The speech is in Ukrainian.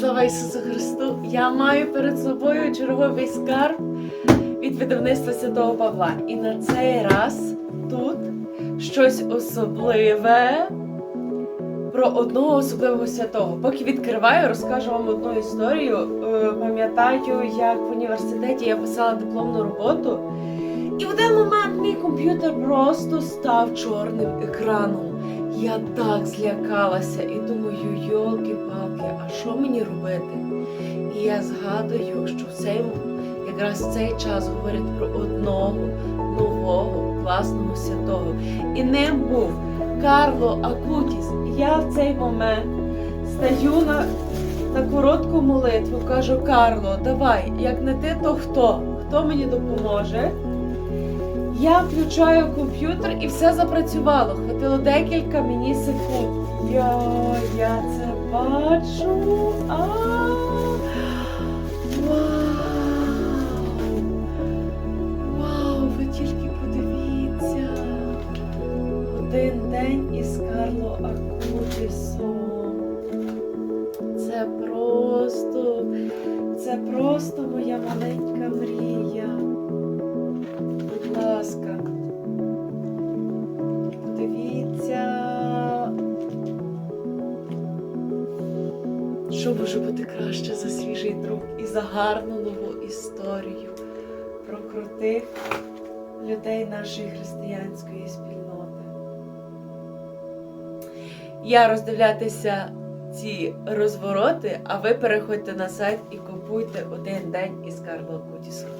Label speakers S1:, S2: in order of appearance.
S1: Слава Ісусу Христу! Я маю перед собою черговий скарб від видавництва Святого Павла. І на цей раз тут щось особливе про одного особливого святого. Поки відкриваю, розкажу вам одну історію. Е, Пам'ятаю, як в університеті я писала дипломну роботу, і в один момент мій комп'ютер просто став чорним екраном. Я так злякалася і думаю, що мені робити? І я згадую, що в цей якраз цей час говорять про одного нового класного святого. І ним був Карло Акутіс. Я в цей момент стаю на, на коротку молитву, кажу: Карло, давай, як не ти, то хто? Хто мені допоможе? Я включаю комп'ютер і все запрацювало. Хватило декілька мені секунд. Я, я це бачу. А, вау! Вау, ви тільки подивіться. Один день із Карло Акутісом. Це просто, це просто моя маленька мрія. Що може бути краще за свіжий друг і за гарну нову історію про крутих людей нашої християнської спільноти? Я роздивлятися ці розвороти, а ви переходьте на сайт і купуйте один день із Карла Кутісом.